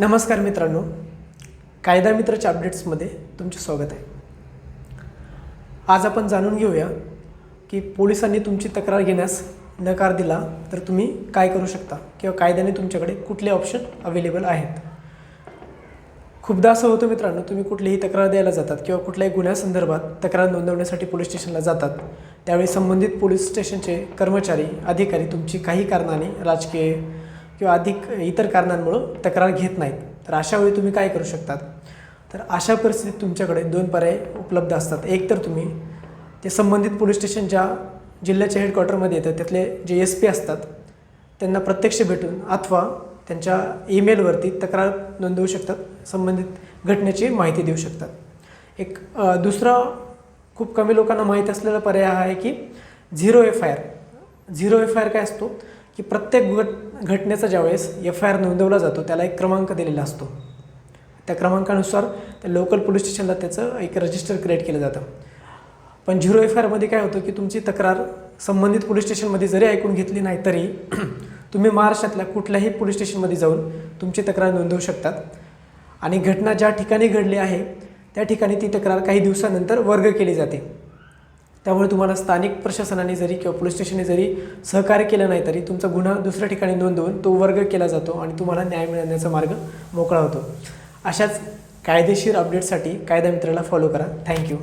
नमस्कार मित्रांनो कायदा मित्राच्या अपडेट्समध्ये तुमचे स्वागत आहे. आज आपण जाणून घेऊया की पोलिसांनी तुमची तक्रार घेण्यास नकार दिला तर तुम्ही काय करू शकता किंवा कायद्याने तुमच्याकडे कुठले ऑप्शन अवेलेबल आहेत? खूपदा असं होतं मित्रांनो तुम्ही कुठलीही तक्रार द्यायला जातात किंवा कुठल्याही गुन्ह्यासंदर्भात तक्रार नोंदवण्यासाठी पोलीस स्टेशनला जातात. त्यावेळी संबंधित पोलीस स्टेशनचे कर्मचारी अधिकारी तुमची काही कारणाने राजकीय किंवा अधिक इतर कारणांमुळं तक्रार घेत नाहीत. तर अशावेळी तुम्ही काय करू शकतात? तर अशा परिस्थितीत तुमच्याकडे दोन पर्याय उपलब्ध असतात. एक तर तुम्ही ते संबंधित पोलीस स्टेशन ज्या जिल्ह्याच्या हेडक्वार्टरमध्ये येतं त्यातले जे एस पी असतात त्यांना प्रत्यक्ष भेटून अथवा त्यांच्या ईमेलवरती तक्रार नोंदवू शकतात. संबंधित घटनेची माहिती देऊ शकतात. एक दुसरा खूप कमी लोकांना माहीत असलेला पर्याय हा आहे की zero F I R zero F I R काय असतो? की प्रत्येक घट घटनेचा ज्यावेळेस एफ आय आर नोंदवला जातो त्याला एक क्रमांक दिलेला असतो. त्या क्रमांकानुसार त्या लोकल पोलीस स्टेशनला त्याचं एक रजिस्टर क्रिएट केलं जातं. पण झिरो एफ आय आरमध्ये काय होतं की तुमची तक्रार संबंधित पोलीस स्टेशनमध्ये जरी ऐकून घेतली नाही तरी तुम्ही महाराष्ट्रातल्या कुठल्याही पोलीस स्टेशनमध्ये जाऊन तुमची तक्रार नोंदवू शकतात. आणि घटना ज्या ठिकाणी घडली आहे त्या ठिकाणी ती तक्रार काही दिवसानंतर वर्ग केली जाते. त्यामुळे तुम्हाला स्थानिक प्रशासनाने जरी किंवा पोलीस स्टेशनने जरी सहकार्य केलं नाही तरी तुमचा गुन्हा दुसऱ्या ठिकाणी नोंदवून तो वर्ग केला जातो आणि तुम्हाला न्याय मिळण्याचा मार्ग मोकळा होतो. अशाच कायदेशीर अपडेटसाठी कायदा मित्राला फॉलो करा. थँक्यू